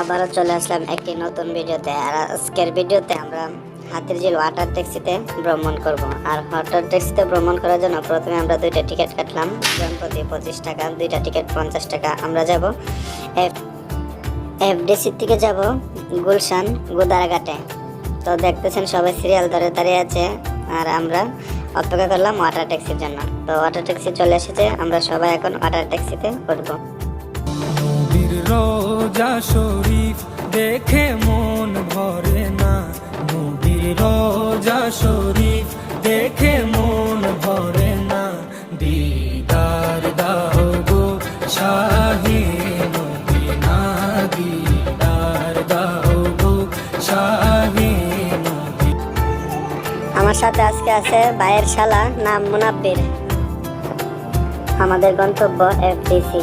আবারও চলে আসলাম একটি নতুন ভিডিওতে। আর আজকের ভিডিওতে আমরা হাতিরঝিল ওয়াটার ট্যাক্সিতে ভ্রমণ করব। আর ওয়াটার ট্যাক্সিতে ভ্রমণ করার জন্য প্রথমে আমরা দুইটা টিকিট কাটলাম। জনপ্রতি পঁচিশ টাকা, দুইটা টিকিট পঞ্চাশ টাকা। আমরা যাব এফ এফডিসি থেকে যাব গুলশান, গোদারাঘাটে। তো দেখতেছেন সবাই সিরিয়াল ধরে দাঁড়িয়ে আছে। আর আমরা অপেক্ষা করলাম ওয়াটার ট্যাক্সির জন্য। তো ওয়াটার ট্যাক্সি চলে এসেছে। আমরা সবাই এখন ওয়াটার ট্যাক্সিতে নবীর রোজা শরীফ দেখে মন ভরে না। নবীর রোজা শরীফ দেখে মন ভরে না। দিদার দাও গো শাহে মদিনা দিদার শাহে আমার সাথে আজকে আছে ভাইয়ের শালা, নাম মুনাব্বির। আমাদের গন্তব্য এফডিসি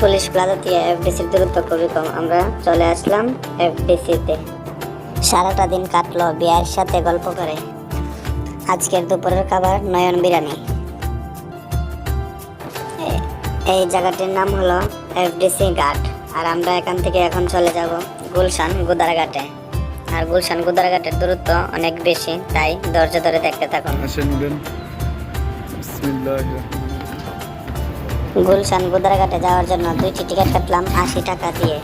পুলিশ প্লাজা দিয়ে এফডিসির দূরত্ব খুবই কম আমরা চলে আসলাম এফডিসিতে সারাটা দিন কাটলো বিয়ের সাথে গল্প করে। আজকের দুপুরের খাবার নয়ন বিরিয়ানি। এই জায়গাটির নাম হলো এফডিসি ঘাট। আর আমরা এখান থেকে এখন চলে যাব গুলশান গুদারাঘাটে আর গুলশান গুদারাঘাটের দূরত্ব অনেক বেশি, তাই ধৈর্য ধরে দেখতে থাকুন। গুলশান গুদারাঘাটে যাওয়ার জন্য দুইটি টিকিট কাটলাম আশি টাকা দিয়ে।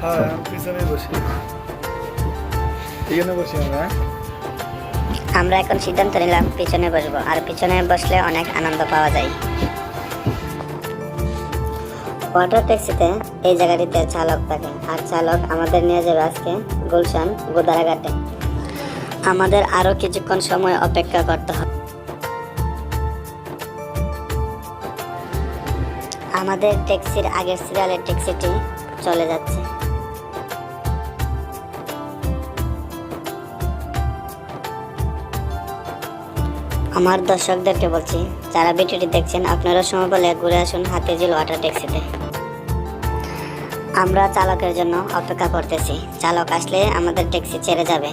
হ্যাঁ আমরা হ্যাঁ? আমরা এখন সিদ্ধান্ত নিলাম পিছনে বসবো আর পিছনে বসলে অনেক আনন্দ পাওয়া যায়। ওয়াটার ট্যাক্সিতে এই জায়গাটিতে চালক থাকে আর চালক আমাদের নিয়ে যাবে আজকে গুলশান গোদারাঘাটে আমাদের আরও কিছুক্ষণ সময় অপেক্ষা করতে হবে। আমাদের ট্যাক্সির আগের সিরিয়ালের ট্যাক্সিটি চলে যাচ্ছে। আমার দর্শকদেরকে বলছি, যারা ভিডিওটি দেখছেন, আপনারা সময় বলে ঘুরে আসুন হাতিঝিল ওয়াটার ট্যাক্সিতে আমরা চালকের জন্য অপেক্ষা করতেছি। চালক আসলে আমাদের ট্যাক্সি ছেড়ে যাবে।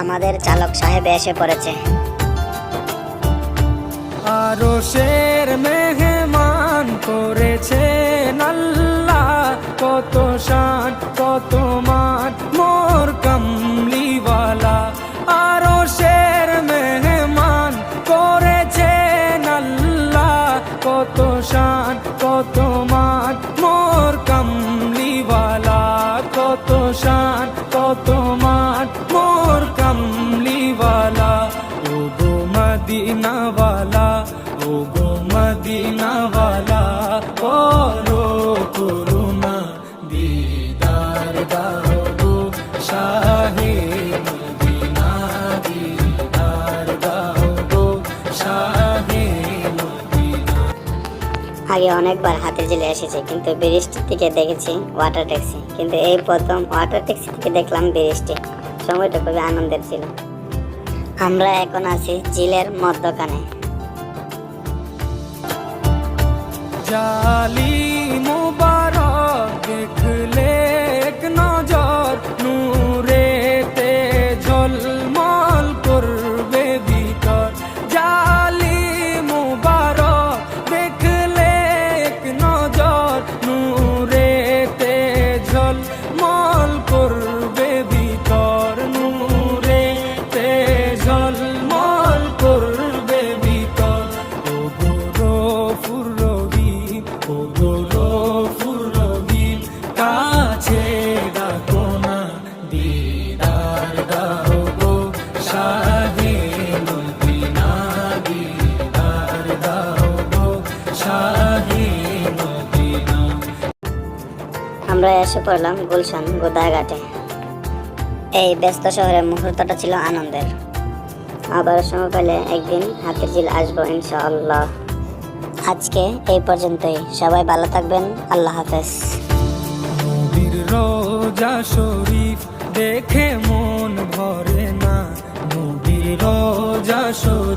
আমাদের চালক সাহেব এসে পড়েছে। আরও শের মেহমান করেছে আল্লাহ, কত শান, কত মান, মোর কমলিওয়ালা। আরও শের মেহমান করেছে আল্লাহ, কত শান, কত দাও শাহে আগে অনেকবার হাতে জেলে এসেছে কিন্তু ব্রিজটির থেকে দেখেছি ওয়াটার ট্যাক্সি কিন্তু এই প্রথম ওয়াটার ট্যাক্সি থেকে দেখলাম ব্রিজটি সময়টা খুবই আনন্দের ছিল। আমরা এখন আছি জিলের মধ্যখানে। জালি মুবারক দেখলে নজর আমরা এসে পড়লাম গুলশান, গোদাঘাটে। এই ব্যস্ত শহরের মুহূর্তটা ছিল আনন্দের। আবার সময় পেলে একদিন হাতের ঝিল আসব, ইনশাআল্লাহ। আজকে এই পর্যন্তই। সবাই ভালো থাকবেন। আল্লাহ হাফেজ। রোজা শরীফ দেখে মন ভরে না। রোজা শরীফ